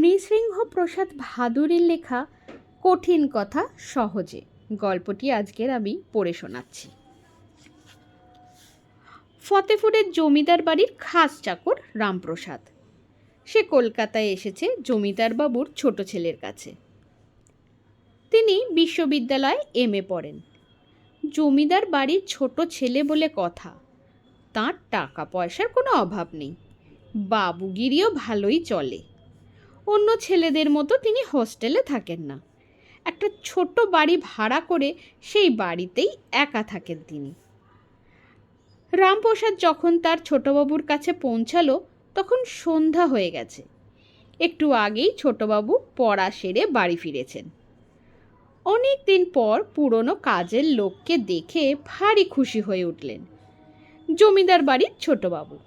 নৃসিংহ প্রসাদ ভাদুরীর লেখা কঠিন কথা সহজে। গল্পটি আজকের আমি পড়ে শোনাচ্ছি। ফতেপুরের জমিদার বাড়ির খাস চাকর রামপ্রসাদ। সে কলকাতায় এসেছে জমিদার বাবুর ছোট ছেলের কাছে। তিনি বিশ্ববিদ্যালয়ে এম এ পড়েন। জমিদার বাড়ির ছোট ছেলে বলে কথা, তার টাকা পয়সার কোনো অভাব নেই। বাবুগিরিও ভালোই চলে। অন্য ছেলেদের মতো তিনি হোস্টেলে থাকেন না। একটা ছোট বাড়ি ভাড়া করে সেই বাড়িতেই একা থাকেন তিনি। রামপ্রসাদ যখন তার ছোটবাবুর কাছে পৌঁছালো, তখন সন্ধ্যা হয়ে গেছে। একটু আগেই ছোটবাবু পড়া সেরে বাড়ি ফিরেছেন। অনেক দিন পর পুরনো কাজের লোককে দেখে ভারী খুশি হয়ে উঠলেন। জমিদার বাড়ির ছোটবাবু।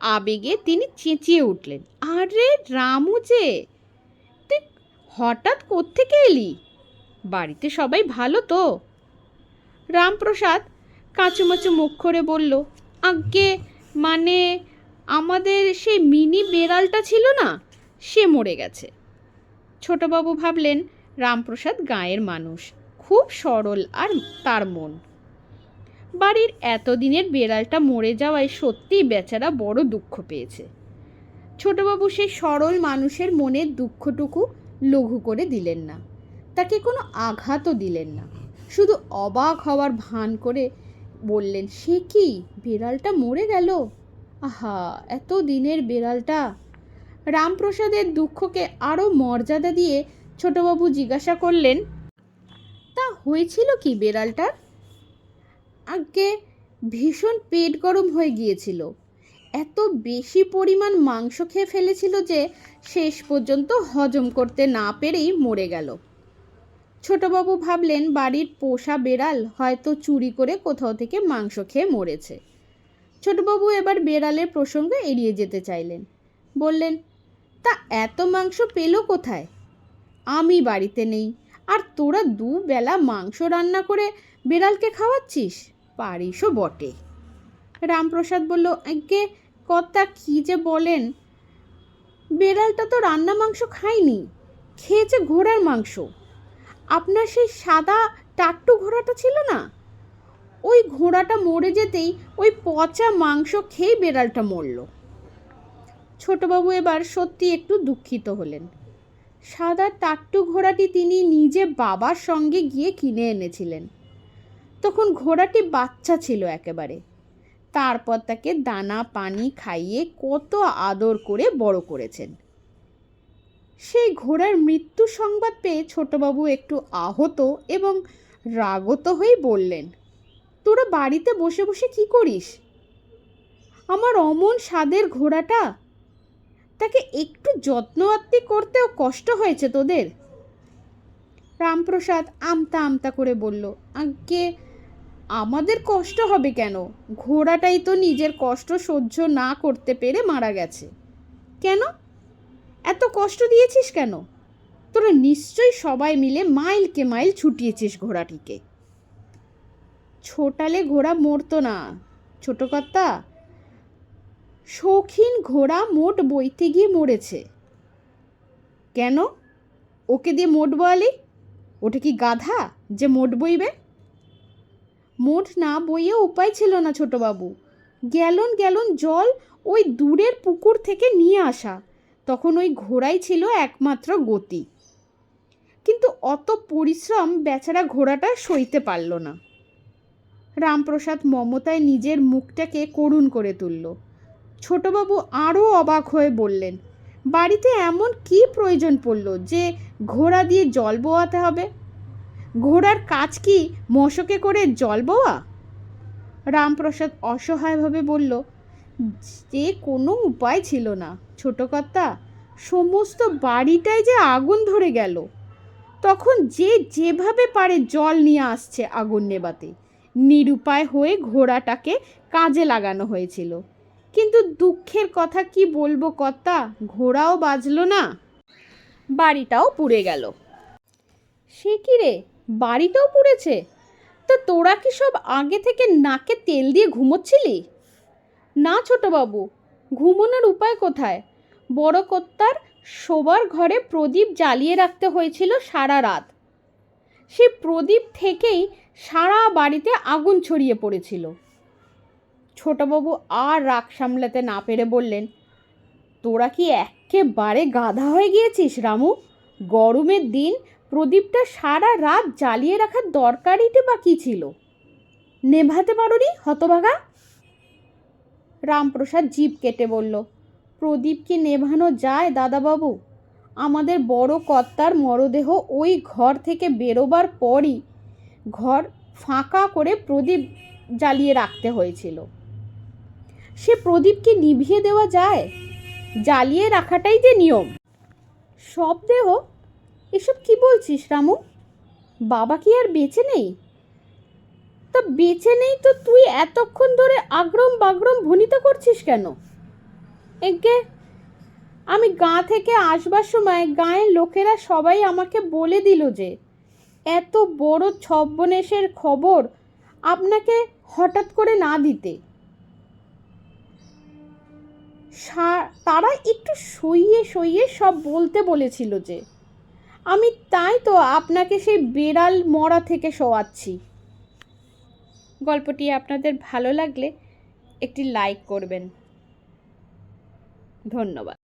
আবেগে তিনি চেঁচিয়ে উঠলেন, আরে রামু যে, তুই হঠাৎ কোত্থেকে এলি? বাড়িতে সবাই ভালো তো? রামপ্রসাদ কাঁচুমাচু মুখ করে বলল, আজ্ঞে মানে আমাদের সেই মিনি বেড়ালটা ছিল না? সে মরে গেছে। ছোটবাবু ভাবলেন, রামপ্রসাদ গাঁয়ের মানুষ, খুব সরল আর তার মন। বাড়ির এতদিনের বেড়ালটা মরে যাওয়ায় সত্যিই বেচারা বড় দুঃখ পেয়েছে। ছোটবাবু সেই সরল মানুষের মনের দুঃখটুকু লঘু করে দিলেন না। তাকে কোনো আঘাতও দিলেন না। শুধু অবাক হওয়ার ভান করে বললেন, সে কি? বেড়ালটা মরে গেল? আহা এত দিনের বেড়ালটা। রামপ্রসাদের দুঃখকে আরও মর্যাদা দিয়ে ছোটবাবু জিজ্ঞাসা করলেন, তা হয়েছিল কি বেড়ালটার? আগে ভীষণ পেট গরম হয়ে গিয়েছিল। এত বেশি পরিমাণ মাংস খেয়ে ফেলেছিল যে শেষ পর্যন্ত হজম করতে না পেরেই মরে গেল। ছোটবাবু ভাবলেন বাড়ির পোষা বেড়াল হয়তো চুরি করে কোথাও থেকে মাংস খেয়ে মরেছে। ছোটবাবু এবার বেড়ালের প্রসঙ্গ এড়িয়ে যেতে চাইলেন। বললেন, তা এত মাংস পেল কোথায়? আমি বাড়িতে নেই। আর তোরা দুবেলা মাংস রান্না করে বেড়ালকে খাওয়াচ্ছিস? পারিসও বটে। রামপ্রসাদ বলল আজ্ঞে কর্তা কী যে বলেন? বেড়ালটা তো রান্না মাংস খায়নি, খেয়েছে ঘোড়ার মাংস। আপনার সেই সাদা টাট্টু ঘোড়াটা ছিল না? ওই ঘোড়াটা মরে যেতেই ওই পচা মাংস খেয়েই বেড়ালটা মরল। ছোটবাবু এবার সত্যি একটু দুঃখিত হলেন। সাদা টাট্টু ঘোড়াটি তিনি নিজে বাবার সঙ্গে গিয়ে কিনে এনেছিলেন। তখন ঘোড়াটি বাচ্চা ছিল একেবারে। তারপর তাকে দানা, পানি খাইয়ে কত আদর করে বড় করেছেন। সেই ঘোড়ার মৃত্যু সংবাদ পেয়ে ছোটবাবু একটু আহত এবং রাগত হয়ে বললেন, তোরা বাড়িতে বসে বসে কি করিস? আমার অমন স্বাদের ঘোড়াটা? তাকে একটু যত্ন আত্মি করতেও কষ্ট হয়েছে তোদের? রামপ্রসাদ আমতা আমতা করে বলল, আজ্ঞে আমাদের কষ্ট হবে কেন? ঘোড়াটাই তো নিজের কষ্ট সহ্য না করতে পেরে মারা গেছে। কেন? এত কষ্ট দিয়েছিস কেন? তোরা নিশ্চয়ই সবাই মিলে মাইলকে মাইল ছুটিয়েছিস ঘোড়াটিকে। ছোটালে ঘোড়া মরতো না, ছোট কর্তা। শৌখিন ঘোড়া মোট বইতে গিয়ে মরেছে। কেন? ওকে দিয়ে মোট বয়ালি? ওটা কি গাধা যে মোট বইবে? মোট না বইয়ে উপায় ছিল না ছোটবাবু। গ্যালন গ্যালন জল ওই দূরের পুকুর থেকে নিয়ে আসা। তখন ওই ঘোড়াই ছিল একমাত্র গতি। কিন্তু অত পরিশ্রম বেচারা ঘোড়াটা সইতে পারল না। রামপ্রসাদ মমতায় নিজের মুখটাকে করুণ করে তুলল। ছোটবাবু আরও অবাক হয়ে বললেন, বাড়িতে এমন কি প্রয়োজন পড়ল যে ঘোড়া দিয়ে জল বোয়াতে হবে? ঘোড়ার কাজ কি মশকে করে জল বোয়া রামপ্রসাদ অসহায়ভাবে বলল, যে কোনো উপায় ছিল না, ছোট কর্তা। সমস্ত বাড়িটায় যে আগুন ধরে গেল। তখন যে যেভাবে পারে জল নিয়ে আসছে আগুন নেবাতে নিরুপায় হয়ে ঘোড়াটাকে কাজে লাগানো হয়েছিল। কিন্তু দুঃখের কথা কি বলব কর্তা, ঘোড়াও বাজলো না। বাড়িটাও পুড়ে গেল। সে কি রে? বাড়িটাও পুড়েছে? তা তোরা কি সব আগে থেকে নাকে তেল দিয়ে ঘুমোচ্ছিলি? না ছোটবাবু, ঘুমোনোর উপায় কোথায়? বড় কর্তার শোবার ঘরে প্রদীপ জ্বালিয়ে রাখতে হয়েছিল সারা রাত। সেই প্রদীপ থেকেই সারা বাড়িতে আগুন ছড়িয়ে পড়েছিল। ছোটবাবু আর রাগ সামলাতে না পেরে বললেন, তোরা কি একেবারে গাধা হয়ে গিয়েছিস রামু? গরমের দিন প্রদীপটা সারা রাত জ্বালিয়ে রাখার দরকারিটা বা কী ছিল? নেভাতে পারোনি, হতভাগা? রামপ্রসাদ জিভ কেটে বলল, প্রদীপ কি নেভানো যায়, দাদাবাবু? আমাদের বড় কর্তার মরদেহ ওই ঘর থেকে বেরোবার পরই ঘর ফাঁকা করে প্রদীপ জ্বালিয়ে রাখতে হয়েছিল। সে প্রদীপকে নিভিয়ে দেওয়া যায়? জ্বালিয়ে রাখাটাই যে নিয়ম। সব দেহ এসব কি বলছিস, রামু? বাবা কি আর বেঁচে নেই? তা বেঁচে নেই তো তুই এতক্ষণ ধরে আগ্রম বাগ্রম ভনিত করছিস কেন? একে, আমি গাঁ থেকে আসবার সময় গাঁয়ের লোকেরা সবাই আমাকে বলে দিল যে, এত বড় ছব্বনেশের খবর আপনাকে হঠাৎ করে না দিতে। তারা একটু সইয়ে সইয়ে সব বলতে বলেছিল যে আমি তাই তো আপনাকে সেই বিড়াল মরা থেকে শোয়াচ্ছি। গল্পটি আপনাদের ভালো লাগলে একটি লাইক করবেন। ধন্যবাদ।